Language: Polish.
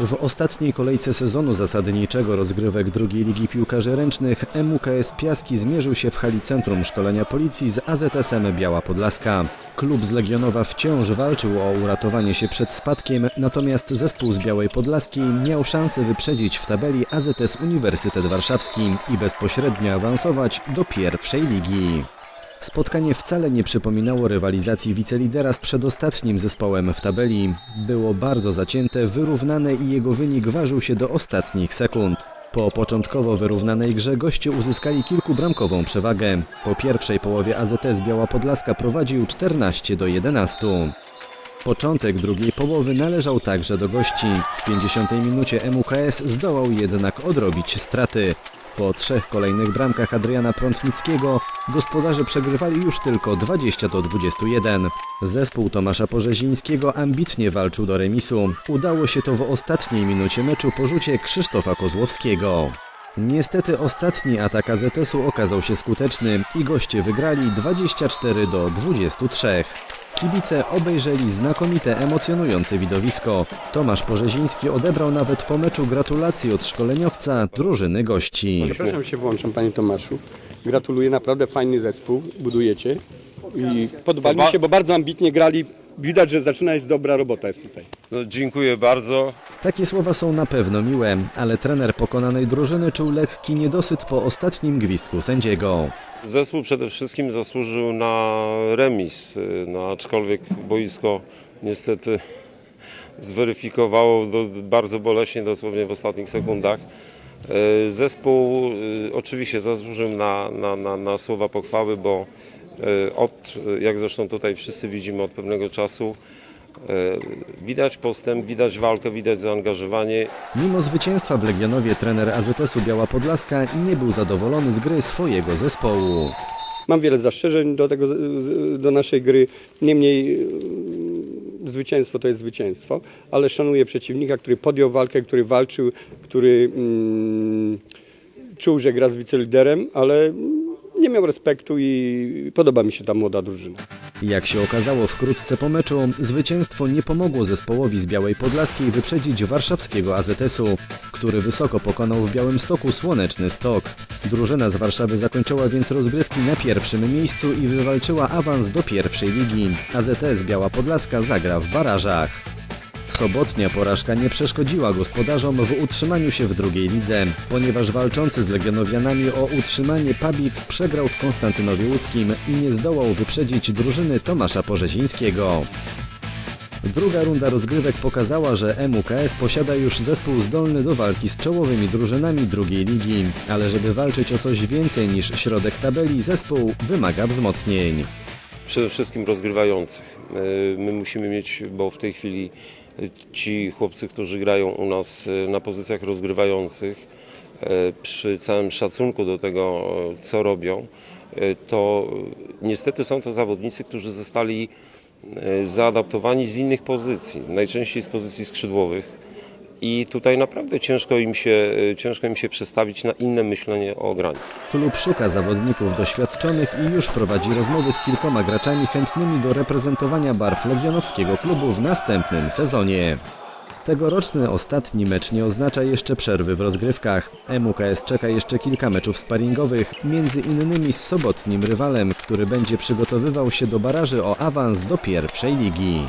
W ostatniej kolejce sezonu zasadniczego rozgrywek drugiej ligi piłkarzy ręcznych MUKS Piaski zmierzył się w hali Centrum Szkolenia Policji z AZS-em Biała Podlaska. Klub z Legionowa wciąż walczył o uratowanie się przed spadkiem, natomiast zespół z Białej Podlaskiej miał szansę wyprzedzić w tabeli AZS Uniwersytet Warszawski i bezpośrednio awansować do pierwszej ligi. Spotkanie wcale nie przypominało rywalizacji wicelidera z przedostatnim zespołem w tabeli. Było bardzo zacięte, wyrównane i jego wynik ważył się do ostatnich sekund. Po początkowo wyrównanej grze goście uzyskali kilkubramkową przewagę. Po pierwszej połowie AZS Biała Podlaska prowadził 14 do 11. Początek drugiej połowy należał także do gości. W 50 minucie MUKS zdołał jednak odrobić straty. Po trzech kolejnych bramkach Adriana Prątnickiego gospodarze przegrywali już tylko 20 do 21. Zespół Tomasza Porzezińskiego ambitnie walczył do remisu. Udało się to w ostatniej minucie meczu po rzucie Krzysztofa Kozłowskiego. Niestety ostatni atak AZS-u okazał się skuteczny i goście wygrali 24 do 23. Kibice obejrzeli znakomite, emocjonujące widowisko. Tomasz Porzeziński odebrał nawet po meczu gratulacje od szkoleniowca drużyny gości. Przepraszam się włączam Panie Tomaszu. Gratuluję, naprawdę fajny zespół budujecie. I podobali mi się, bo bardzo ambitnie grali. Widać, że zaczyna jest dobra robota jest tutaj. No, dziękuję bardzo. Takie słowa są na pewno miłe, ale trener pokonanej drużyny czuł lekki niedosyt po ostatnim gwizdku sędziego. Zespół przede wszystkim zasłużył na remis, y, no, aczkolwiek boisko niestety zweryfikowało do, bardzo boleśnie dosłownie w ostatnich sekundach. Y, Zespół y, oczywiście zasłużył na, na, na, na słowa pochwały, bo od, jak zresztą tutaj wszyscy widzimy od pewnego czasu, y, widać postęp, widać walkę, widać zaangażowanie Mimo zwycięstwa w Legionowie trener AZS-u Biała Podlaska nie był zadowolony z gry swojego zespołu. Mam wiele zastrzeżeń do, tego, do naszej gry. Niemniej yy, zwycięstwo to jest zwycięstwo, ale szanuję przeciwnika, który podjął walkę, który walczył, który mm, czuł, że gra z wiceliderem, ale nie miał respektu i podoba mi się ta młoda drużyna. Jak się okazało wkrótce po meczu, zwycięstwo nie pomogło zespołowi z Białej Podlaskiej wyprzedzić warszawskiego AZS-u, który wysoko pokonał w Białymstoku Słoneczny Stok. Drużyna z Warszawy zakończyła więc rozgrywki na pierwszym miejscu i wywalczyła awans do pierwszej ligi. AZS Biała Podlaska zagra w barażach. Sobotnia porażka nie przeszkodziła gospodarzom w utrzymaniu się w drugiej lidze, ponieważ walczący z Legionowianami o utrzymanie Pabix przegrał w Konstantynowie Łódzkim i nie zdołał wyprzedzić drużyny Tomasza Porzezińskiego. Druga runda rozgrywek pokazała, że MUKS posiada już zespół zdolny do walki z czołowymi drużynami drugiej ligi, ale żeby walczyć o coś więcej niż środek tabeli, zespół wymaga wzmocnień. przede wszystkim rozgrywających. E, My musimy mieć, bo w tej chwili ci chłopcy, którzy grają u nas e, na pozycjach rozgrywających, e, przy całym szacunku do tego, e, co robią, to niestety są to zawodnicy, którzy zostali zaadaptowani z innych pozycji, najczęściej z pozycji skrzydłowych. I tutaj naprawdę ciężko im się, e, ciężko im się przestawić na inne myślenie o graniu. Klub szuka zawodników doświadczonych i już prowadzi rozmowy z kilkoma graczami chętnymi do reprezentowania barw legionowskiego klubu w następnym sezonie. Tegoroczny ostatni mecz nie oznacza jeszcze przerwy w rozgrywkach. MUKS czeka jeszcze kilka meczów sparingowych, między innymi z sobotnim rywalem, który będzie przygotowywał się do baraży o awans do pierwszej ligi.